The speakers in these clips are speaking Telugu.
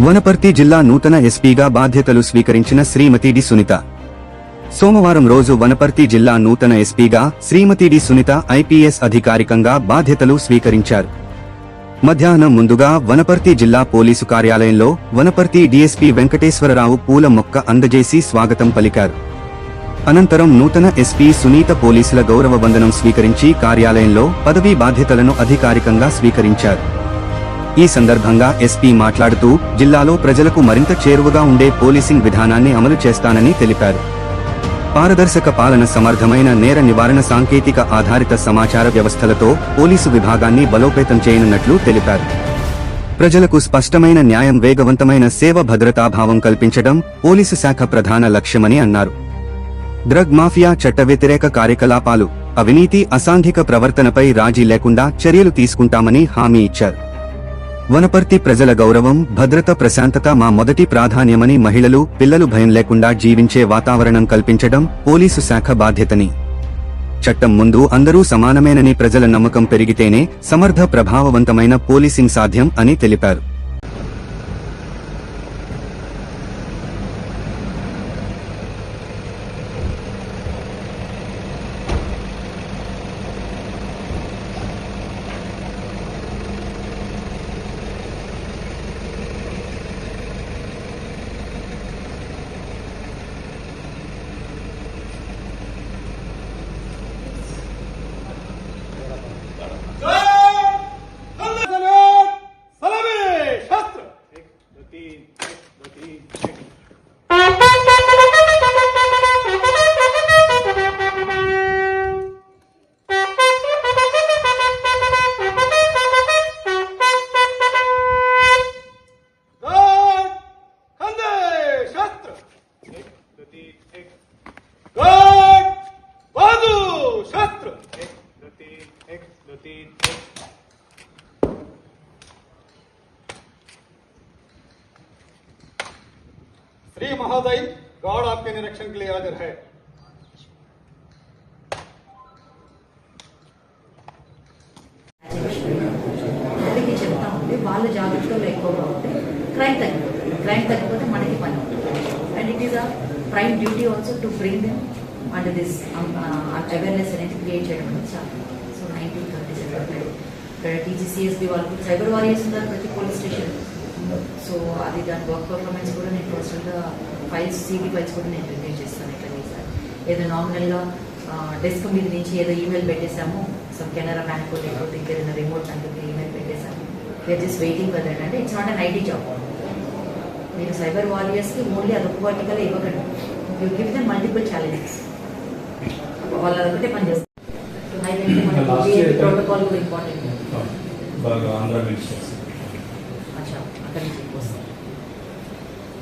వనపర్తి జిల్లా నూతన ఎస్పీగా బాధ్యతలు స్వీకరించిన శ్రీమతి డి సునీత. సోమవారం రోజు వనపర్తి జిల్లా నూతన ఎస్పీగా శ్రీమతి డి సునీత ఐపీఎస్ అధికారికంగా బాధ్యతలు స్వీకరించారు. మధ్యాహ్నం ముందుగా వనపర్తి జిల్లా పోలీసు కార్యాలయంలో వనపర్తి డీఎస్పీ వెంకటేశ్వరరావు పూల మొక్క అందజేసి స్వాగతం పలికారు. అనంతరం నూతన ఎస్పీ సునీత పోలీసుల గౌరవ వందనం స్వీకరించి కార్యాలయంలో పదవీ బాధ్యతలను అధికారికంగా స్వీకరించారు. ఈ సందర్భంగా ఎస్పీ మాట్లాడుతూ జిల్లాలో ప్రజలకు మరింత చేరువగా ఉండే పోలీసింగ్ విధానాన్ని అమలు చేస్తానని తెలిపారు. పారదర్శక పాలన సమర్థమైన నేర నివారణ సాంకేతిక ఆధారిత సమాచార వ్యవస్థలతో పోలీసు విభాగాన్ని బలోపేతం చేయనున్నట్లు తెలిపారు. ప్రజలకు స్పష్టమైన న్యాయం వేగవంతమైన సేవ భద్రతాభావం కల్పించడం పోలీసు శాఖ ప్రధాన లక్ష్యమని అన్నారు. డ్రగ్ మాఫియా చట్ట వ్యతిరేక కార్యకలాపాలు అవినీతి అసాంఘిక ప్రవర్తనపై రాజీ లేకుండా చర్యలు తీసుకుంటామని హామీ ఇచ్చారు. వనపర్తి ప్రజల గౌరవం భద్రత ప్రశాంతత మా మొదటి ప్రాధాన్యమని మహిళలు పిల్లలు భయం లేకుండా జీవించే వాతావరణం కల్పించడం పోలీసు శాఖ బాధ్యతని. చట్టం ముందు అందరూ సమానమేనని ప్రజల నమ్మకం పెరిగితేనే సమర్థ ప్రభావవంతమైన పోలీసింగ్ సాధ్యం అని తెలిపారు. श्री महोदय गॉड आपके निरीक्षण के लिए हाजिर है అందరికీ చెప్తా ఉంటే వాళ్ళు జాగ్రత్తలు ఎక్కువగా ఉంటే క్రైమ్ తగ్గిపోతుంది క్రైమ్ తగ్గిపోతే మనకి పని and it is a prime duty also to bring them and this awareness అనేది క్రియేట్ చేయడం అనేది చాలా సో నైన్టీన్ థర్టీ సెవెన్ ఇక్కడ టీజీసీఎస్బీ వాళ్ళు సైబర్ వారియర్స్ ఉన్నారు ప్రతి పోలీస్ స్టేషన్ సో అది దాని వర్క్ పర్ఫార్మెన్స్ కూడా నేను పర్సనల్గా ఫైల్స్ సీడీ ఫైల్స్ కూడా నేను రివ్యూ చేస్తాను ఇట్లా చేశాను ఏదో నార్మల్గా డెస్క్ మీద నుంచి ఏదో ఈమెయిల్ పెట్టేశాము. సమ్ కెనరా బ్యాంక్ లేకపోతే ఇంకేదైనా రిమోట్ అందుకు email పెట్టేశాము. We're just waiting for that అంటే it's not on IT job మీరు సైబర్ వారియర్స్కి ఓన్లీ అదొక వర్టికల్ ఇవ్వకండి. You give them multiple challenges వాళ్ళు అదొకటే పని చేస్తారు. ప్రోటోకాల్ కూడా ఇంపార్టెంట్ అక్కడి నుంచి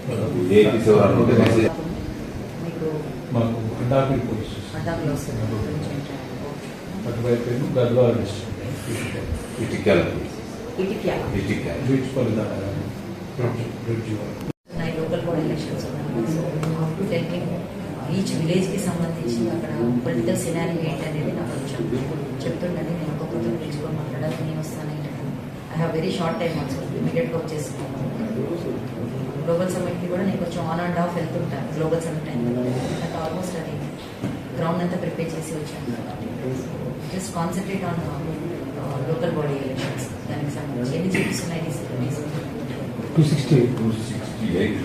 మాకు ఏంటంటే, అటువైపు Gadwal local body elections each విలేజ్కి సంబంధించి అక్కడ పొలిటికల్ సినారీ ఏంటి అనేది నాకు కొంచెం చెప్తుండని నేను ఒక్కొక్కరితో పిలుచుకొని మాట్లాడాలి నేను వస్తాను I have very short time also ఇమీడియట్గా వచ్చేసుకోవాలి గ్లోబల్ సమ్మిట్కి కూడా నేను కొంచెం ఆన్ అండ్ ఆఫ్ వెళ్తుంటాను గ్లోబల్ సమ్మిట్ అయింది నాకు ఆల్మోస్ట్ అది గ్రౌండ్ అంతా ప్రిపేర్ చేసి వచ్చాను. Just concentrate on local body elections దానికి సంబంధించి ఎన్ని చూపిస్తున్నాయి two sixty two sixty eight